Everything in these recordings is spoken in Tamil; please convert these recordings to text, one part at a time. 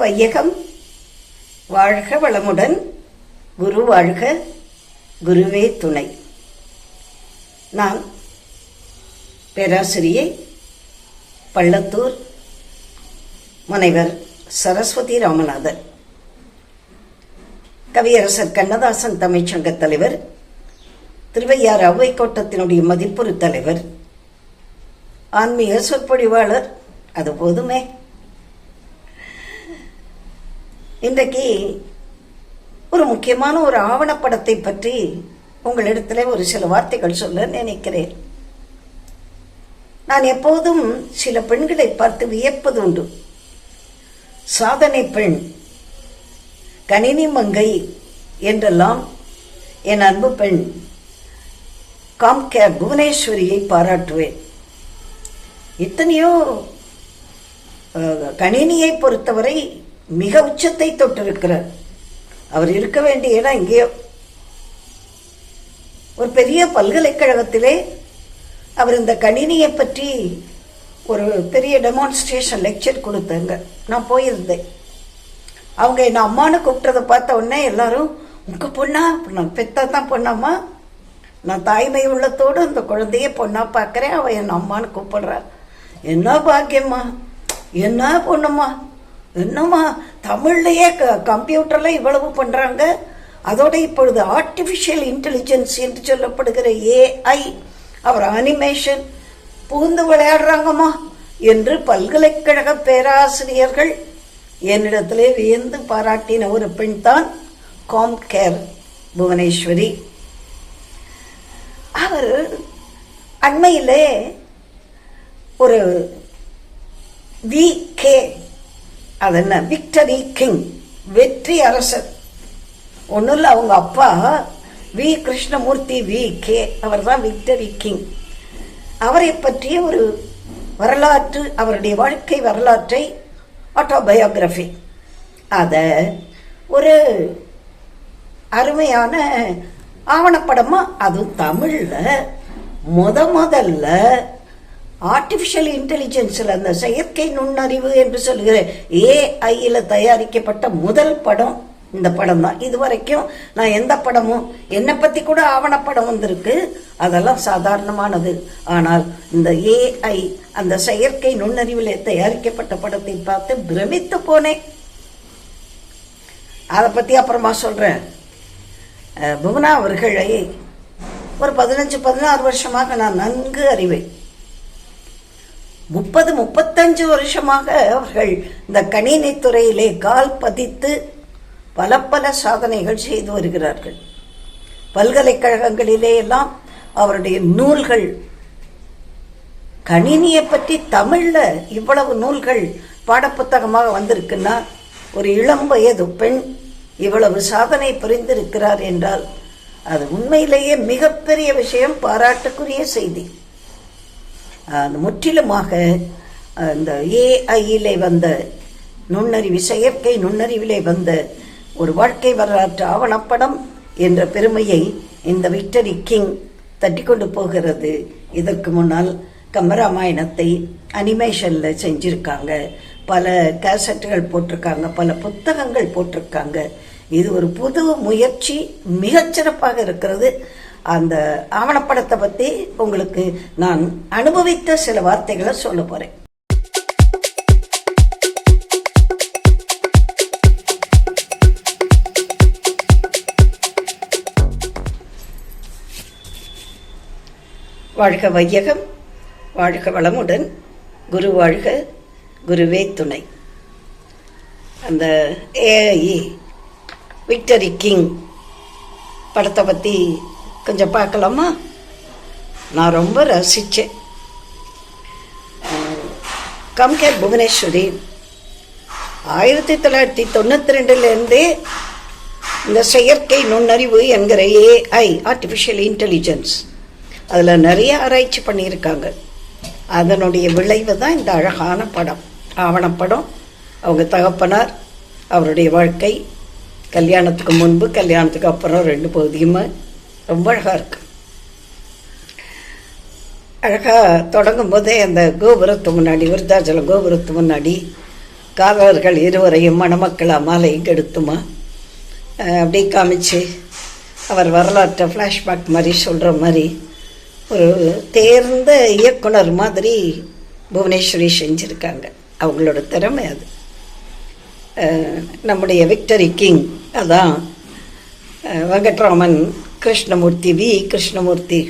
வையகம். வாழ்க வளமுடன். குரு வாழ்க. குருவே துணை. நான் பேராசிரியை பள்ளத்தூர் முனைவர் சரஸ்வதி ராமநாதன் கவியரசர் கண்ணதாசன் தமிழ்ச்சங்க தலைவர் திருவையாறு அவ்வை கோட்டத்தினுடைய மதிப்புறு தலைவர் ஆன்மீக சொற்பொழிவாளர் அது போதுமே. இன்றைக்கு ஒரு முக்கியமான ஒரு ஆவணப்படத்தை பற்றி உங்களிடத்தில் ஒரு சில வார்த்தைகள் சொல்ல நினைக்கிறேன். நான் எப்போதும் சில பெண்களை பார்த்து வியப்பது உண்டு. சாதனை பெண் கணினி மங்கை என்றெல்லாம் என் அன்பு பெண் காம்கே புவனேஸ்வரியை பாராட்டுவேன். எத்தனையோ கணினியை பொறுத்தவரை மிக உச்சத்தை தொட்டிருக்கிறார். அவர் இருக்க வேண்டிய இடம் எங்கேயோ ஒரு பெரிய பல்கலைக்கழகத்திலே அவர் இந்த கணினியை பற்றி ஒரு பெரிய டெமான்ஸ்ட்ரேஷன் லெக்சர் கொடுத்தாங்க. நான் போயிருந்தேன். அவங்க என்ன அம்மானு கூப்பிட்டதை பார்த்த உடனே எல்லாரும் உங்க பொண்ணா? நான் பெத்தா தான் பொண்ணாம்மா. நான் தாய்மை உள்ளத்தோடு அந்த குழந்தைய பொண்ணா பார்க்குறேன். அவள் என் அம்மான்னு கூப்பிடுறா. என்ன பாக்கியம்மா? என்ன பொண்ணுமா என்னம்மா தமிழ்லையே க கம்ப்யூட்டரில் இவ்வளவு பண்ணுறாங்க அதோட இப்பொழுது ஆர்டிஃபிஷியல் இன்டெலிஜென்ஸ் என்று சொல்லப்படுகிற ஏஐ அவர் அனிமேஷன் புகுந்து விளையாடுறாங்கம்மா என்று பல்கலைக்கழக பேராசிரியர்கள் என்னிடத்திலே வியந்து பாராட்டின ஒரு பெண் தான் காம் கேர் புவனேஸ்வரி. அவர் அண்மையிலே ஒரு வி கே அது என்ன விக்டரி கிங் வெற்றி அரசர். ஒன்றும் இல்லை அவங்க அப்பா வி. கிருஷ்ணமூர்த்தி வி. கே. அவர் தான் விக்டரி கிங் அவரை பற்றிய ஒரு வரலாற்று அவருடைய வாழ்க்கை வரலாற்றை ஆட்டோபயோகிராஃபி அதை ஒரு அருமையான ஆவணப்படமாக அதுவும் தமிழில். முத முதல்ல ஆர்டிஃபிஷியல் இன்டெலிஜென்ஸில் அந்த செயற்கை நுண்ணறிவு என்று சொல்கிற ஏஐயில் தயாரிக்கப்பட்ட முதல் படம் இந்த படம் தான். இது வரைக்கும் நான் எந்த படமும் என்னை பற்றி கூட ஆவணப்படம் வந்திருக்கு. அதெல்லாம் சாதாரணமானது. ஆனால் இந்த ஏஐ அந்த செயற்கை நுண்ணறிவில் தயாரிக்கப்பட்ட படத்தை பார்த்து பிரமித்து போனேன். அதை பற்றி அப்புறமா சொல்கிறேன் புவனா அவர்களை ஒரு பதினஞ்சு பதினாறு வருஷமாக நான் நன்கு அறிவேன். முப்பது முப்பத்தஞ்சு வருஷமாக அவர்கள் இந்த கணினி துறையிலே கால் பதித்து பல பல சாதனைகள் செய்து வருகிறார்கள். பல்கலைக்கழகங்களிலே எல்லாம் அவருடைய நூல்கள் கணினியை பற்றி தமிழ்ல இவ்வளவு நூல்கள் பாடப்புத்தகமாக வந்திருக்குன்னா ஒரு இளம் வயது பெண் இவ்வளவு சாதனை புரிந்திருக்கிறார் என்றால் அது உண்மையிலேயே மிகப்பெரிய விஷயம் பாராட்டுக்குரிய செய்தி. முற்றிலுமாக அந்த ஏஐயிலே வந்த நுண்ணறிவு செயற்கை நுண்ணறிவிலே வந்த ஒரு வாழ்க்கை வரலாற்று ஆவணப்படம் என்ற பெருமையை இந்த விக்டரி கிங் தட்டி கொண்டு போகிறது. இதற்கு முன்னால் கம்பராமாயணத்தை அனிமேஷனில் செஞ்சுருக்காங்க. பல கேசட்டுகள் போட்டிருக்காங்க பல புத்தகங்கள் போட்டிருக்காங்க. இது ஒரு புது முயற்சி மிகச்சிறப்பாக இருக்கிறது. அந்த ஆவணப்படத்தை பற்றி உங்களுக்கு நான் அனுபவித்த சில வார்த்தைகளை சொல்ல போகிறேன் வாழ்க வையகம் வாழ்க வளமுடன் குரு வாழ்க குருவே துணை. அந்த ஏஐ விக்டரி கிங் படத்தை பற்றி கொஞ்சம் பார்க்கலாமா? நான் ரொம்ப ரசித்தேன் கம்கேர் புவனேஸ்வரி. ஆயிரத்தி தொள்ளாயிரத்தி தொண்ணூற்றி ரெண்டுலேருந்தே இந்த செயற்கை நுண்ணறிவு என்கிற ஏஐ ஆர்டிஃபிஷியல் இன்டெலிஜென்ஸ் அதில் நிறைய ஆராய்ச்சி பண்ணியிருக்காங்க. அதனுடைய விளைவு தான் இந்த அழகான படம். ஆவணப்படம் அவங்க தகப்பனார் அவருடைய வாழ்க்கை. கல்யாணத்துக்கு முன்பு கல்யாணத்துக்கு அப்புறம் ரெண்டு பகுதியுமே. ரொம்ப அழகாக இருக்கு. அழகாக தொடங்கும் போதே அந்த கோபுரத்து முன்னாடி விருத்தாச்சல கோபுரத்து முன்னாடி காதலர்கள் இருவரையும் மணமக்களா மாலை கெடுத்துமா? அப்படி காமிச்சு அவர் வரலாற்றை ஃப்ளாஷ்பேக் மாதிரி சொல்கிற மாதிரி ஒரு தேர்ந்த இயக்குனர் மாதிரி புவனேஸ்வரி செஞ்சுருக்காங்க. அவங்களோட திறமை அது. நம்முடைய விக்டரி கிங் அதான் வெங்கட்ராமன் கிருஷ்ணமூர்த்தி வி கிருஷ்ணமூர்த்தி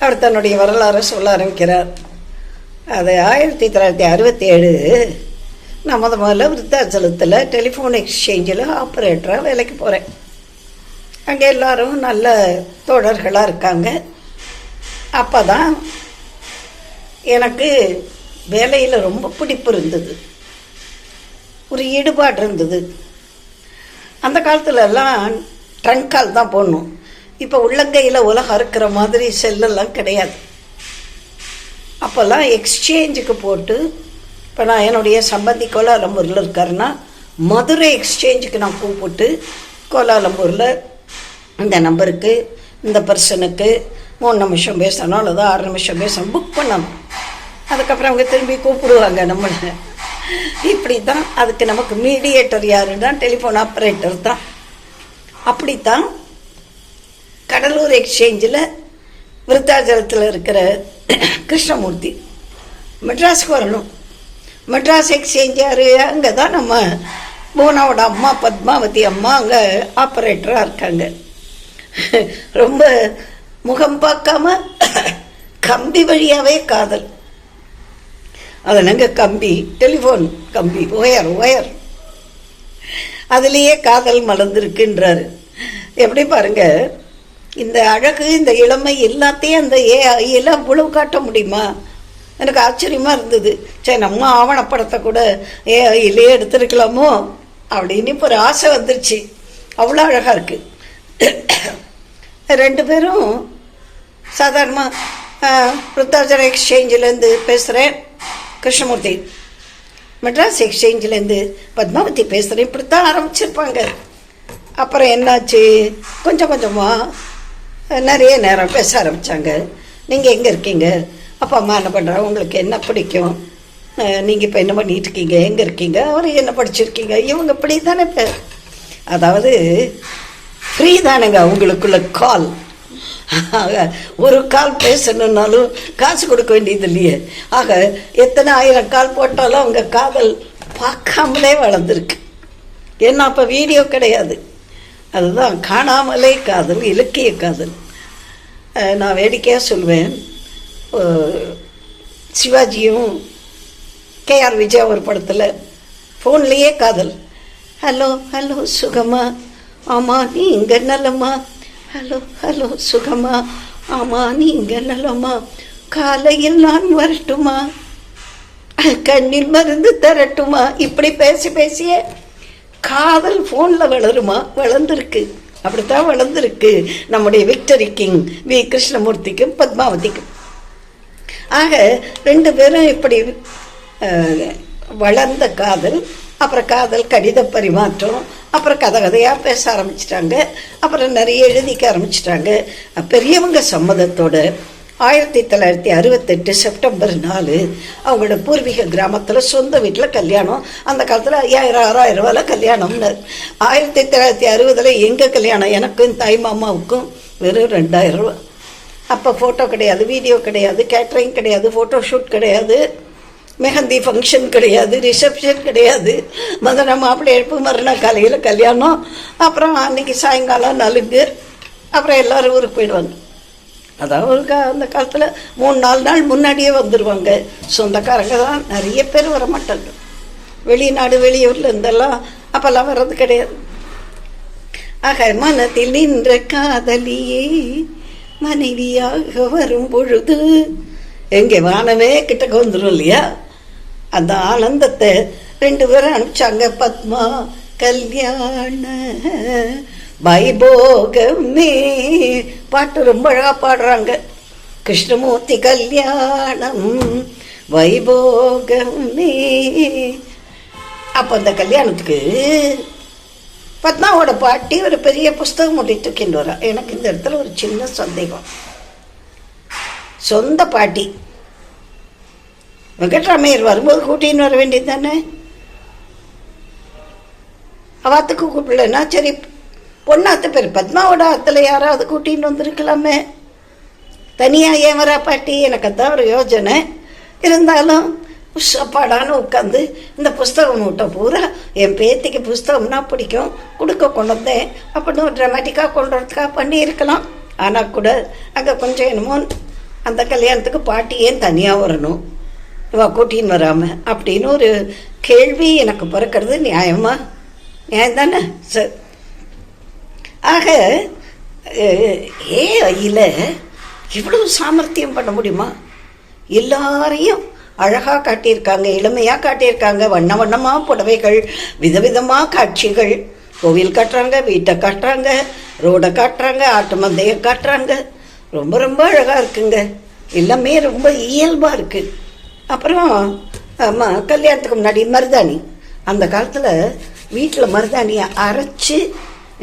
அவர் தன்னுடைய வரலாறை சொல்ல ஆரம்பிக்கிறார். அது ஆயிரத்தி தொள்ளாயிரத்தி அறுபத்தி ஏழு நான் முத முதல்ல விருத்தாச்சலத்தில் டெலிஃபோன் எக்ஸ்சேஞ்சில் ஆப்ரேட்டராக வேலைக்கு போகிறேன் அங்கே எல்லாரும் நல்ல தோழர்களாக இருக்காங்க. அப்போ தான் எனக்கு வேலையில் ரொம்ப பிடிப்பு இருந்தது. ஒரு ஈடுபாடு இருந்தது. அந்த காலத்துலலாம் ட்ரங்க் கால் தான் போடணும். இப்போ உள்ளங்கையில் உலகம் இருக்கிற மாதிரி செல்லெல்லாம் கிடையாது. அப்போல்லாம் எக்ஸ்சேஞ்சுக்கு போட்டு இப்போ நான் என்னுடைய சம்பந்தி கோலாலம்பூரில் இருக்காருன்னா மதுரை எக்ஸ்சேஞ்சுக்கு நான் கூப்பிட்டு கோலாலம்பூரில் இந்த நம்பருக்கு இந்த பர்சனுக்கு மூணு நிமிஷம் பேசணும் அல்லது ஆறு நிமிஷம் பேசணும் புக் பண்ணணும். அதுக்கப்புறம் அவங்க திரும்பி கூப்பிடுவாங்க நம்மளை. இப்படி தான் அதுக்கு நமக்கு மீடியேட்டர் யாருன்னா டெலிஃபோன் ஆப்ரேட்டர் தான். அப்படித்தான் கடலூர் எக்ஸ்சேஞ்சில் விருத்தாச்சலத்தில் இருக்கிற கிருஷ்ணமூர்த்தி. மெட்ராஸுக்கு வரணும். மெட்ராஸ் எக்ஸ்சேஞ்ச் யார் அங்கே தான் நம்ம பூனாவோட அம்மா பத்மாவதி அம்மா அங்கே ஆப்ரேட்டராக இருக்காங்க. ரொம்ப முகம் பார்க்காம கம்பி வழியாகவே காதல். அதில் கம்பி டெலிஃபோன் கம்பி ஒயர் ஒயர். அதுலேயே காதல் மலர்ந்துருக்குன்றாரு. எப்படி பாருங்க? இந்த அழகு இந்த இளமை எல்லாத்தையும் அந்த ஏஐயில் இவ்வளவு காட்ட முடியுமா? எனக்கு ஆச்சரியமாக இருந்தது. சரி நம்ம ஆவணப்படத்தை கூட ஏஐயிலே எடுத்திருக்கலாமோ? அப்படின்னு இப்போ ஒரு ஆசை வந்துருச்சு. அவ்வளோ அழகாக இருக்குது ரெண்டு பேரும் சாதாரணமாக ருத்தாச்சர எக்ஸ்சேஞ்சிலேருந்து பேசுகிறேன் கிருஷ்ணமூர்த்தி மெட்ராஸ் எக்ஸ்சேஞ்சிலேருந்து பத்மாவதி பேசுகிறேன் இப்படித்தான் ஆரம்பிச்சிருப்பாங்க. அப்புறம் என்னாச்சு? கொஞ்சம் கொஞ்சமாக நிறைய நேரம் பேச ஆரம்பித்தாங்க நீங்கள் எங்கே இருக்கீங்க? அப்பா அம்மா என்ன பண்ணுறா உங்களுக்கு என்ன பிடிக்கும்? நீங்கள் இப்போ என்ன பண்ணிட்டு இருக்கீங்க? எங்கே இருக்கீங்க? அவர் என்ன படிச்சிருக்கீங்க? இவங்க இப்படி தானே இப்போ அதாவது ஃப்ரீ தானேங்க அவங்களுக்குள்ள கால் ஆக ஒரு கால் பேசணுன்னாலும் காசு கொடுக்க வேண்டியது இல்லையே. ஆக எத்தனை ஆயிரம் கால் போட்டாலும் அவங்க காதல் பார்க்காமலே வளர்ந்துருக்கு. ஏன்னா அப்போ வீடியோ கிடையாது. அதுதான் காணாமலே காதல் இலக்கிய காதல். நான் வேடிக்கையாக சொல்வேன். சிவாஜியும் கேஆர் விஜயா ஒரு படத்தில் ஃபோன்லேயே காதல். ஹலோ ஹலோ சுகமா? ஆமாம் நீ இங்கே நலமா ஹலோ ஹலோ சுகமா? ஆமாம் நீ இங்கே நலமா காலையில் நான் வரட்டுமா? கண்ணில் மருந்து தரட்டுமா? இப்படி பேசி பேசியே காதல் ஃபோனில் வளருமா? வளர்ந்துருக்கு. அப்படித்தான் வளர்ந்துருக்கு. நம்முடைய விக்டரி கிங் வி கிருஷ்ணமூர்த்திக்கும் பத்மாவதிக்கும். ஆக ரெண்டு பேரும் இப்படி வளர்ந்த காதல் அப்புறம் காதல் கடித பரிமாற்றம் அப்புறம் கதை கதையாக பேச ஆரம்பிச்சிட்டாங்க அப்புறம் நிறைய எழுதிக்க ஆரம்பிச்சிட்டாங்க. பெரியவங்க சம்மதத்தோட ஆயிரத்தி தொள்ளாயிரத்தி அறுபத்தெட்டு செப்டம்பர் நாலு அவங்களோட பூர்வீக கிராமத்தில் சொந்த வீட்டில் கல்யாணம். அந்த காலத்தில் ஐயாயிரம் ஆறாயிரம் ரூபாயில் கல்யாணம்னு. ஆயிரத்தி தொள்ளாயிரத்தி அறுபதில் எங்கள் கல்யாணம்? எனக்கும் தாய் மாமாவுக்கும் வெறும் ரெண்டாயிரம் ரூபா. அப்போ ஃபோட்டோ கிடையாது வீடியோ கிடையாது கேட்ரிங் கிடையாது ஃபோட்டோ ஷூட் கிடையாது. மெஹந்தி ஃபங்க்ஷன் கிடையாது ரிசப்ஷன் கிடையாது. மதுரை மாப்பிள்ளை எழுப்பு மறுநாள் காலையில் கல்யாணம். அப்புறம் அன்னைக்கு சாயங்காலம் நலுங்கு. அப்புறம் எல்லோரும் ஊருக்கு போயிடுவாங்க. அதான் ஒரு கா அந்த காலத்தில் மூணு நாலு நாள் முன்னாடியே வந்துடுவாங்க சொந்தக்காரங்க தான் நிறைய பேர் வர மாட்டாங்க வெளிநாடு வெளியூரில் இருந்தெல்லாம் அப்போல்லாம் வர்றது கிடையாது. ஆக மனத்தில் நின்ற காதலியே மனைவியாக வரும் பொழுது எங்கே வானமே கிட்டக்க வந்துடும் இல்லையா? அந்த ஆனந்தத்தை ரெண்டு பேரும் அனுப்பிச்சாங்க. பத்மா கல்யாண வைபோகமே பாட்டு ரொம்ப அழகா பாடுறாங்க. கிருஷ்ணமூர்த்தி கல்யாணம் வைபோகமே அப்போ அந்த கல்யாணத்துக்கு பத்மாவோட பாட்டி ஒரு பெரிய புஸ்தகம் ஒன்றை தூக்கிட்டு வரா எனக்கு இந்த இடத்துல ஒரு சின்ன சந்தேகம். சொந்த பாட்டி. வெங்கட்ராமையர் வரும்போது கூட்டின்னு வர வேண்டியது தானே? அவாத்துக்கு கூப்பிடலன்னா சரி பொண்ணாத்து பேர் பத்மாவோட ஆற்றுல யாராவது கூட்டின்னு வந்திருக்கலாமே? தனியாக ஏன் வரா பாட்டி? எனக்கு அதான் ஒரு யோஜனை. இருந்தாலும் உஷப்பாடான்னு உட்காந்து இந்த புஸ்தகம் மூட்டை பூரா என் பேத்திக்கு புஸ்தகம்னா பிடிக்கும். கொடுக்க கொண்டு வந்தேன். அப்படின்னு ட்ராமேட்டிக்காக கொண்டு வரதுக்காக பண்ணியிருக்கலாம். ஆனால் கூட அங்கே கொஞ்சம் என்னமோ அந்த கல்யாணத்துக்கு பாட்டி ஏன் தனியாக வரணும்? இவா கூட்டின்னு வராமல் அப்படின்னு ஒரு கேள்வி எனக்கு பிறக்கிறது நியாயமா? நியாயம் தானே சரி ஆக ஏஐயில் இவ்வளவு சாமர்த்தியம் பண்ண முடியுமா? எல்லாரையும் அழகாக காட்டியிருக்காங்க இளமையாக காட்டியிருக்காங்க வண்ண வண்ணமாக புடவைகள் விதவிதமாக காட்சிகள். கோவில் காட்டுறாங்க வீட்டை காட்டுறாங்க ரோடை காட்டுறாங்க ஆட்டு மந்தையை காட்டுறாங்க. ரொம்ப ரொம்ப அழகாக இருக்குங்க. எல்லாமே ரொம்ப இயல்பாக இருக்குது அப்புறம் ஆமாம் கல்யாணத்துக்கு முன்னாடி மருதாணி. அந்த காலத்தில் வீட்டில் மருதாணியை அரைச்சு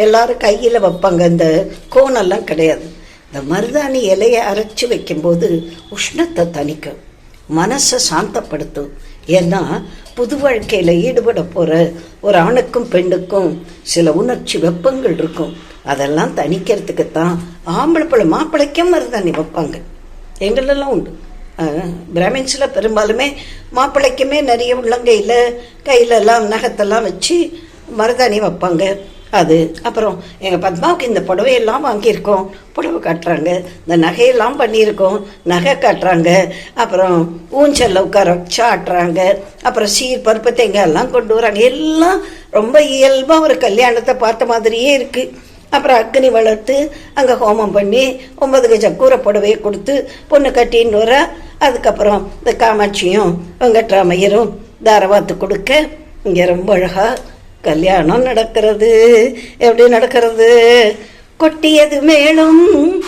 எல்லாரும் கையில் வைப்பாங்க. இந்த கோணெல்லாம் கிடையாது. இந்த மருதாணி இலையை அரைச்சி வைக்கும்போது உஷ்ணத்தை தணிக்கும். மனசை சாந்தப்படுத்தும். ஏன்னா புது வாழ்க்கையில் ஈடுபட போகிற ஒரு ஆணுக்கும் பெண்ணுக்கும் சில உணர்ச்சி வெப்பங்கள் இருக்கும். அதெல்லாம் தணிக்கிறதுக்கு தான் ஆம்பளை பிள்ளை மாப்பிள்ளைக்கும் மருதாணி வைப்பாங்க. எங்களெல்லாம் உண்டு. பிராமின்ஸில் பெரும்பாலுமே மாப்பிள்ளைக்குமே நிறைய உள்ளங்கையில் கையிலெல்லாம் நகத்தெல்லாம் வச்சு மருதாணி வைப்பாங்க. அது. அப்புறம் எங்கள் பத்மாவுக்கு இந்த புடவையெல்லாம் வாங்கியிருக்கோம். புடவை காட்டுறாங்க. இந்த நகையெல்லாம் பண்ணியிருக்கோம். நகை காட்டுறாங்க. அப்புறம் ஊஞ்சல்ல உட்கார வச்சு ஆட்டுறாங்க. அப்புறம் சீர் பருப்பு தேங்காய் எல்லாம் கொண்டு வராங்க. எல்லாம் ரொம்ப இயல்பாக ஒரு கல்யாணத்தை பார்த்த மாதிரியே இருக்குது அப்புறம் அக்னி வளர்த்து அங்கே ஹோமம் பண்ணி ஒன்பது கஜ கூரை புடவையை கொடுத்து பொண்ணு கட்டின்னு வர அதுக்கப்புறம் இந்த காமாட்சியும் வெங்கட்ராமையரும் தாரவாத்து கொடுக்க இங்கே ரொம்ப அழகாக கல்யாணம் நடக்கிறது. எப்படி நடக்கிறது? கொட்டியது மேலும்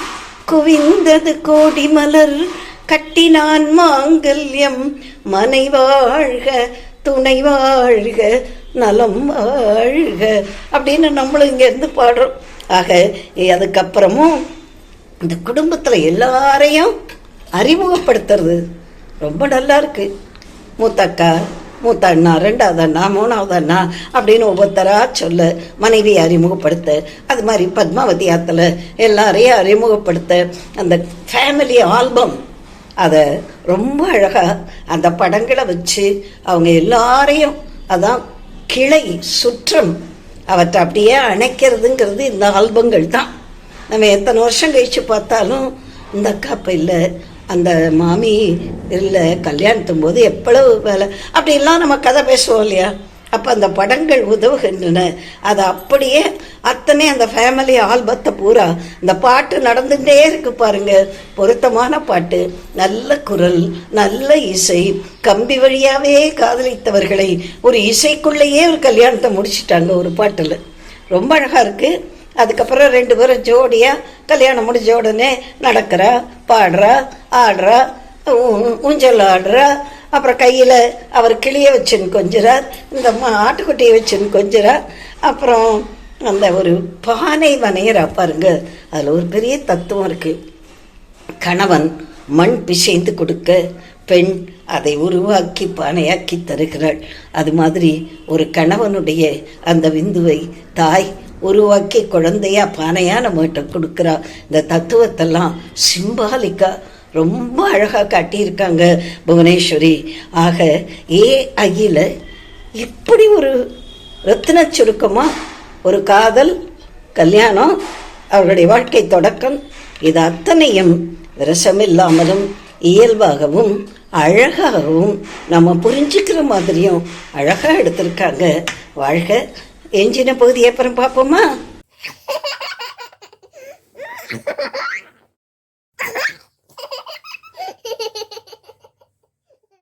குவிந்தது கோடி மலர் கட்டினான் மாங்கல்யம் மனை வாழ்க துணை வாழ்க நலம் வாழ்க அப்படின்னு நம்மளும் இங்கேருந்து பாடுறோம். ஆக அதுக்கப்புறமும் இந்த குடும்பத்தில் எல்லாரையும் அறிமுகப்படுத்துறது ரொம்ப நல்லா இருக்கு. மூத்தக்கா மூத்த அண்ணா ரெண்டாவது அண்ணா மூணாவது அண்ணா அப்படின்னு ஒவ்வொருத்தரா சொல்ல மனைவி அறிமுகப்படுத்த. அது மாதிரி பத்மாவதி ஆத்துல எல்லாரையும் அறிமுகப்படுத்த. அந்த ஃபேமிலி ஆல்பம் அதை ரொம்ப அழகா அந்த படங்களை வச்சு அவங்க எல்லாரையும் அதான் கிளை சுற்றம் அவற்றை அப்படியே அணைக்கிறதுங்கிறது இந்த ஆல்பங்கள் தான். நம்ம எத்தனை வருஷம் கழிச்சு பார்த்தாலும் இந்த அக்கா இல்லை. அந்த மாமி இல்லை கல்யாணத்தும் போது எவ்வளவு வேலை? அப்படிலாம் நம்ம கதை பேசுவோம் இல்லையா? அப்போ அந்த படங்கள் உதவுகின்றன. அது அப்படியே அத்தனை அந்த ஃபேமிலி ஆல்பத்தை பூரா இந்த பாட்டு நடந்துகிட்டே இருக்கு பாருங்க. பொருத்தமான பாட்டு. நல்ல குரல் நல்ல இசை. கம்பி வழியாகவே காதலித்தவர்களை ஒரு இசைக்குள்ளேயே ஒரு கல்யாணத்தை முடிச்சிட்டாங்க ஒரு பாட்டில். ரொம்ப அழகாக இருக்குது அதுக்கப்புறம் ரெண்டு பேரும் ஜோடியாக கல்யாணம் முடிஞ்ச உடனே நடக்கிறா பாடுறா. ஆடுறா ஊ- ஊஞ்சல் ஆடுறா அப்புறம் கையில் அவர் கிளியை வச்சுன்னு கொஞ்சிறார் இந்த மா- ஆட்டுக்குட்டியை வச்சுன்னு கொஞ்சிறார் அப்புறம் அந்த ஒரு பானை வனையிறா பாருங்க அதில் ஒரு பெரிய தத்துவம் இருக்குது கணவன் மண் பிசைந்து கொடுக்க பெண் அதை உருவாக்கி பானையாக்கி தருகிறாள். அது மாதிரி ஒரு கணவனுடைய அந்த விந்துவை தாய் உருவாக்கி குழந்தையா பானையா நம்மகிட்ட கொடுக்குறா. இந்த தத்துவத்தெல்லாம் சிம்பாலிக்காக ரொம்ப அழகாக காட்டியிருக்காங்க புவனேஸ்வரி. ஆக ஏ அகில இப்படி ஒரு ரத்தின சுருக்கமாக ஒரு காதல் கல்யாணம் அவருடைய வாழ்க்கை தொடக்கம் இது அத்தனையும் விரசமில்லாமலும் இயல்பாகவும் அழகாகவும் நம்ம புரிஞ்சுக்கிற மாதிரியும் அழகாக எடுத்திருக்காங்க. வாழ்க எஞ்சின பகுதி அப்புறம் பார்ப்போமா?